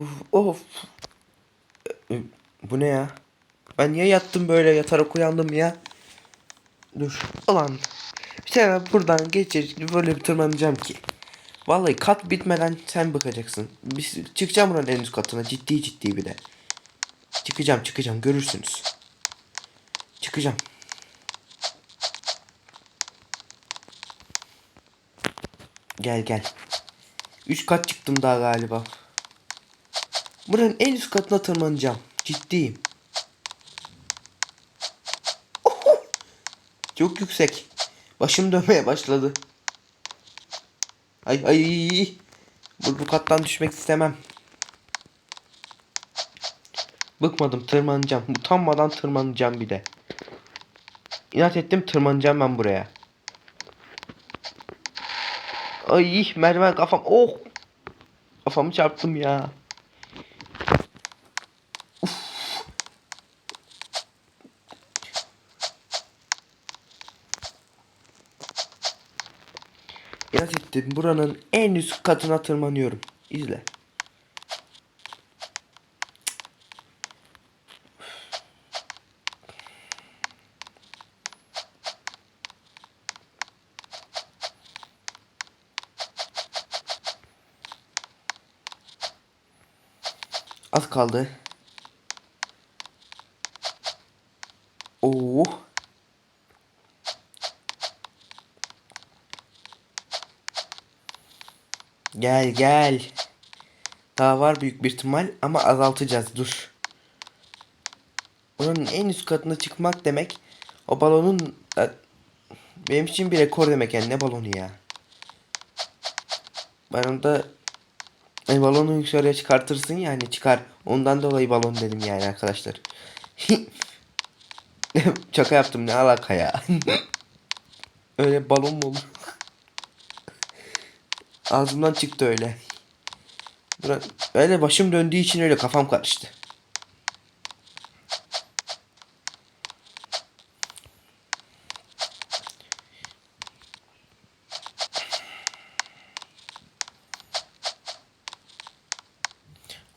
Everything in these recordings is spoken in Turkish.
Of, of. Ee, Bu ne ya? Ben niye yattım böyle yatarak uyandım ya? Dur. Ulan. Bir tane buradan geçir böyle bir tırmanacağım ki. Vallahi kat bitmeden sen bakacaksın. Biz çıkacağım buranın en üst katına ciddi ciddi bir de. Çıkacağım çıkacağım görürsünüz. Çıkacağım. Gel gel. Üç kat çıktım daha galiba. Buranın en üst katına tırmanacağım. Ciddiyim. Oho! Çok yüksek. Başım dönmeye başladı. Ay ay. Bu, bu kattan düşmek istemem. Bıkmadım tırmanacağım. Utanmadan tırmanacağım bir de. İnat ettim tırmanacağım ben buraya. Ay merdiven kafam. Oh. Kafamı çarptım ya. Ettim. Buranın en üst katına tırmanıyorum. İzle. Az kaldı. Oo. Gel gel. Daha var büyük bir ihtimal ama azaltacağız dur. Onun en üst katına çıkmak demek o balonun e, benim için bir rekor demek yani ne balonu ya. Ben onda e, balonu yukarıya çıkartırsın yani çıkar. Ondan dolayı balon dedim yani arkadaşlar. Şaka yaptım ne alaka ya. öyle balon mu olur? Ağzımdan çıktı öyle. Bura- Öyle başım döndüğü için öyle kafam karıştı.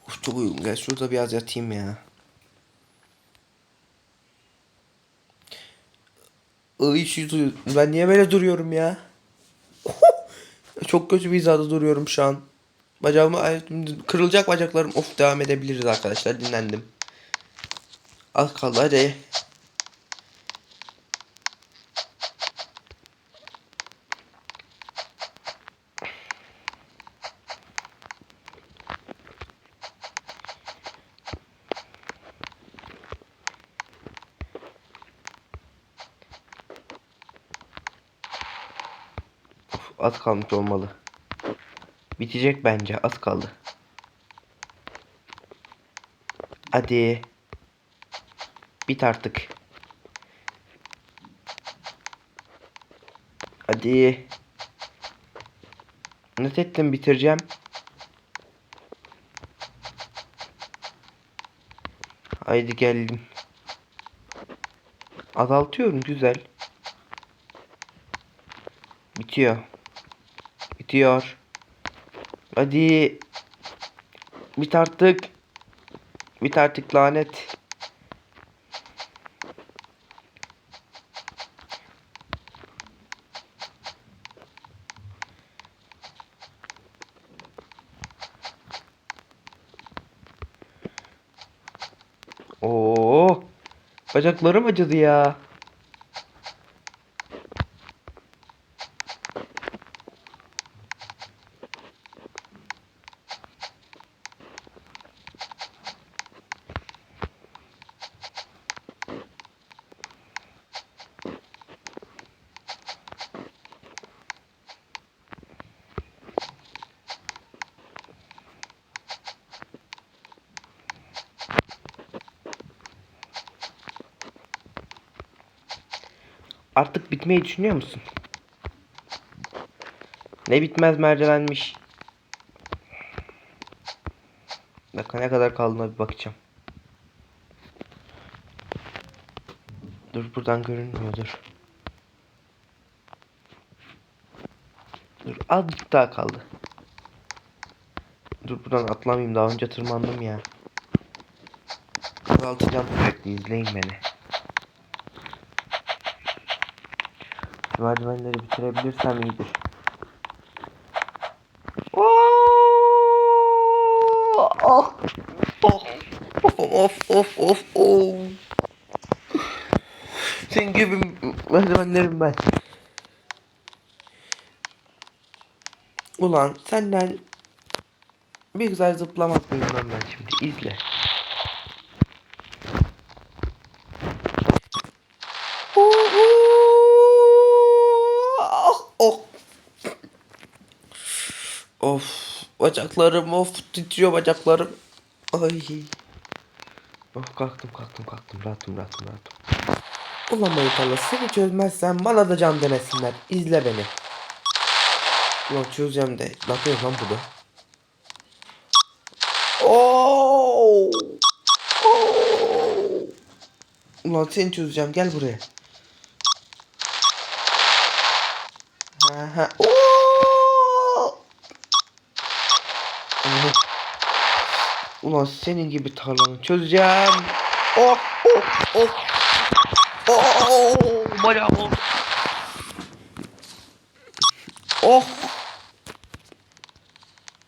Uf çok uygun. Gel şurada biraz yatayım ya. Iy ben niye böyle duruyorum ya? Çok kötü bir hizada duruyorum şu an. Bacağımı kırılacak bacaklarım. Of devam edebiliriz arkadaşlar. Dinlendim. Az kaldı hadi. Of, az kalmış olmalı. Bitecek bence. Az kaldı. Hadi. Bit artık. Hadi. Net ettim bitireceğim. Haydi geldim. Azaltıyorum güzel. Bitiyor. Bitiyor. Hadi. Bit artık. Bit artık lanet. Oo. Bacaklarım acıdı ya. Artık bitmeyi düşünüyor musun? Ne bitmez merdivenmiş. Dakika ne kadar kaldığına bir bakacağım. Dur buradan görünmüyor dur. Azıcık daha kaldı. Dur buradan atlamayayım daha önce tırmandım ya. Altı can sürekli izleyin beni. Şu merdivenleri bitirebilirsem iyidir. Oh! Oh! Of of of of. Senin gibi merdivenlerim ben. Ulan senden bir güzel zıplamak bilmem ben şimdi izle. Oh, oh. Of bacaklarım of titriyor bacaklarım. Ay. Of kalktım kalktım kalktım rahatım rahatım rahatım. Ulan manitalı seni çözmezsen bana da can demesinler. İzle beni. Ulan çözeceğim de. Ne yapıyor lan bu da? Oo! Oo! Ulan seni çözeceğim gel buraya. Ha ha. Oo! Ulan senin gibi tarlanı çözeceğim. Oh oh oh. Oh oh. Oh.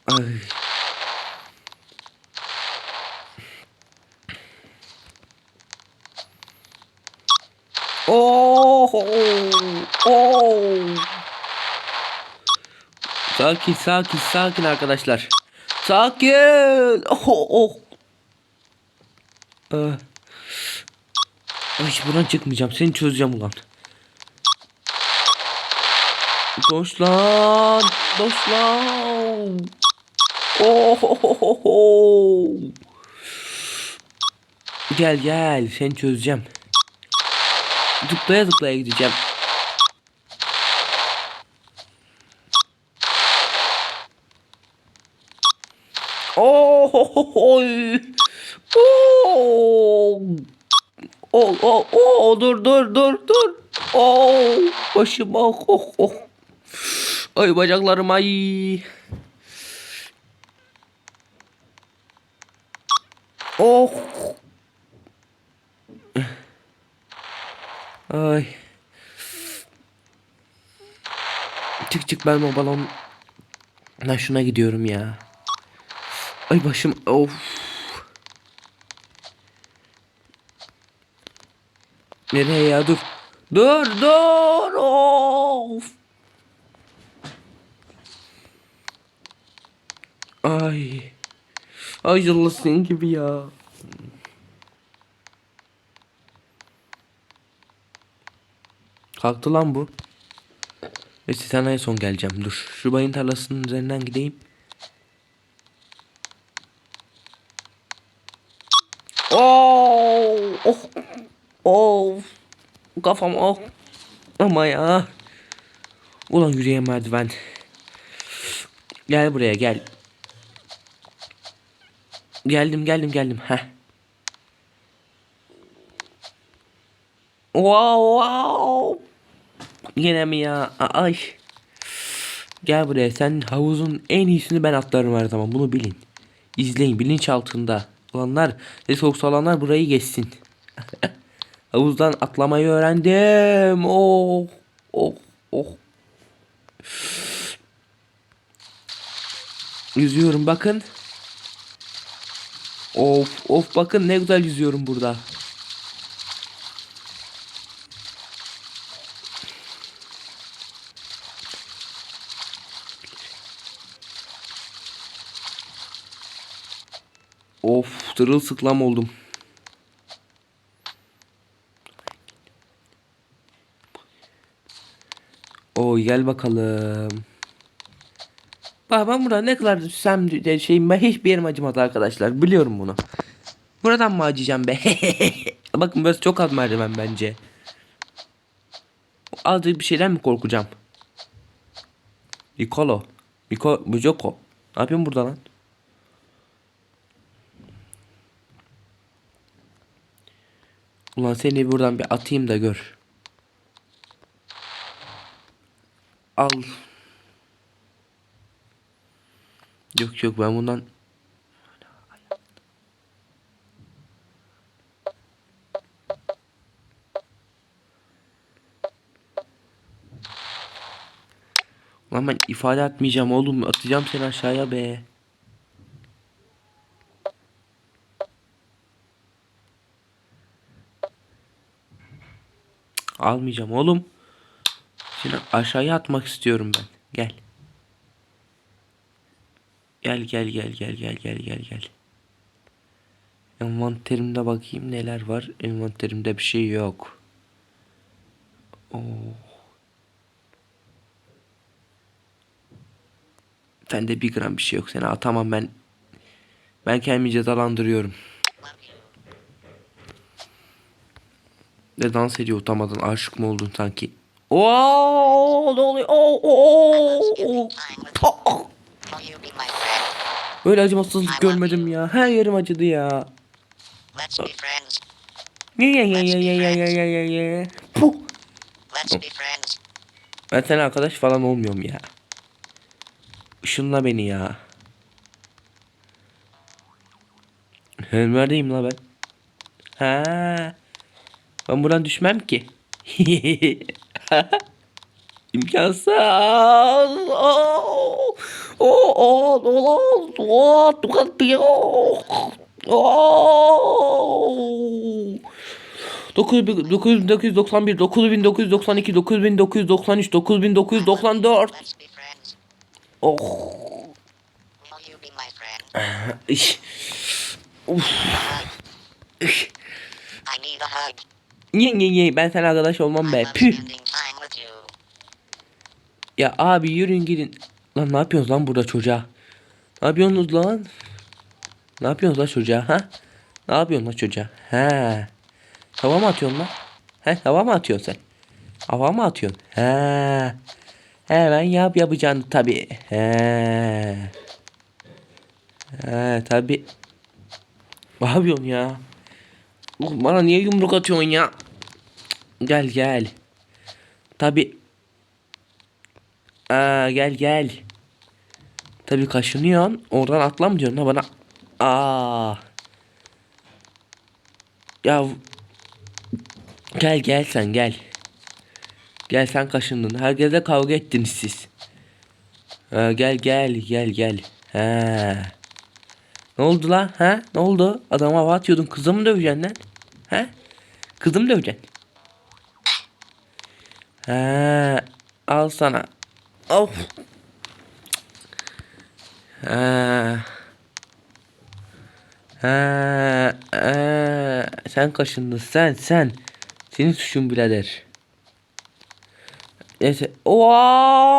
Ay. Oh, oh, oh. Sakin, sakin, sakin arkadaşlar. Sakin. Oh, oh. Ee, ay buradan çıkmayacağım. Seni çözeceğim ulan. Doş lan. Doş lan. Oh, oh, oh, oh, oh. Gel gel. Seni çözeceğim. Zıplaya zıplaya gideceğim. Oh, oh, oh, oh. Oh. Dur, dur, dur, dur. Oh, başım, oh, oh, oh. Ay bacaklarım, ay. Oh. Ay. Çık çık ben o balon. Ben şuna gidiyorum ya. Ay başım of. Nereye ya dur. Dur dur of. Ay. Ay Allah senin gibi ya. Kalktı lan bu. Neyse sana en son geleceğim. Dur. Şu bayın tarlasının üzerinden gideyim. Oh, oh, oh. Kafam oh. Ama ya. Ulan yürüyen merdiven. Gel buraya gel. Geldim geldim geldim. Heh. Wow wow. Yine mi ya? Ay. Gel buraya sen havuzun en iyisini ben atlarım her zaman bunu bilin. İzleyin bilinç altında olanlar ve soğuk olanlar burayı geçsin. Havuzdan atlamayı öğrendim. Oh oh oh. Yüzüyorum bakın. Of of bakın ne güzel yüzüyorum burada. Of tırılsıklam oldum. Oy gel bakalım. Bak ben burada ne kadar düşsem şeyim ben hiçbir yerim acımadı arkadaşlar. Biliyorum bunu. Buradan mı acıyacağım be? Bakın burası çok az merdiven bence. Azıcık bir şeyden mi korkacağım? Mikolo. Miko, Mujoko. Ne yapıyorsun burada lan? Ulan seni buradan bir atayım da gör. Al. Yok yok ben bundan Lan ben ifade atmayacağım oğlum. Atacağım seni aşağıya be. Almayacağım oğlum. Seni aşağıya atmak istiyorum ben. Gel. Gel gel gel gel gel gel gel gel. Envanterimde bakayım neler var. Envanterimde bir şey yok. Oo. Bende bir gram bir şey yok. Seni atamam ben. Ben kendimi cezalandırıyorum. Ne dans ediyor utamadın. Aşık mı oldun sanki? Oo, ne oluyor? Oo, oo, oo. Böyle acımasızlık görmedim ya. Her yerim acıdı ya. Let's be friends. Ye ye. Puh. Let's be friends. Ben senin arkadaş falan olmuyorum ya. Işınla beni ya. Hem Neredeyim la ben? Ha. Ben buradan düşmem ki. İmkansız. Oh, oh, oh, oh, oh, oh. Oh. 9991, 9992, 9993, 9994. Let's be friends. Oh. Uf. I need a hug. Ye ye ye ben sana arkadaş olmam be. Püh. Ya abi yürüyün gidin. Lan ne yapıyorsunuz lan burada çocuğa? Ne yapıyorsunuz lan? Ne yapıyorsunuz lan çocuğa ha? Ne yapıyorsun lan çocuğa? He. Hava mı atıyorsun lan? He hava mı atıyorsun sen? Hava mı atıyorsun? He. Hemen yap yapacağını tabi. He. He tabi. Ne yapıyorsun ya? Oğlum Bana niye yumruk atıyorsun ya? Gel gel. Tabi. Aa gel gel. Tabi kaşınıyorsun. Oradan atlam diyorsun ha bana. Aa. Ya gel gel sen gel. Gel sen kaşındın. Herkese kavga ettiniz siz. Ha, gel gel gel gel. Ha. Ne oldu lan? Ha? Ne oldu? Adama hava atıyordun. Kızı mı döveceksin lan? Ha? Kızı mı döveceksin? Ha. Al sana. Of. Ha. Ha. Ha. Sen kaşındın sen sen. Senin suçun birader. Neyse. Wow.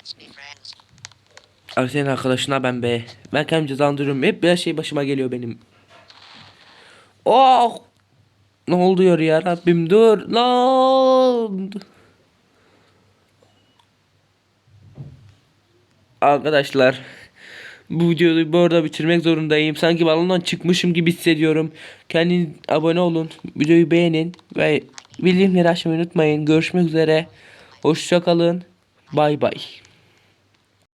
Let's be friends. Abi senin arkadaşına ben be. Ben kendimi cezalandırıyorum. Hep bir şey başıma geliyor benim. Oh! Ne oluyor ya Rabbim dur lan. Arkadaşlar bu videoyu bu arada bitirmek zorundayım. Sanki balondan çıkmışım gibi hissediyorum. Kendiniz abone olun. Videoyu beğenin ve bildirimleri açmayı unutmayın. Görüşmek üzere. Hoşça kalın. Bay bay.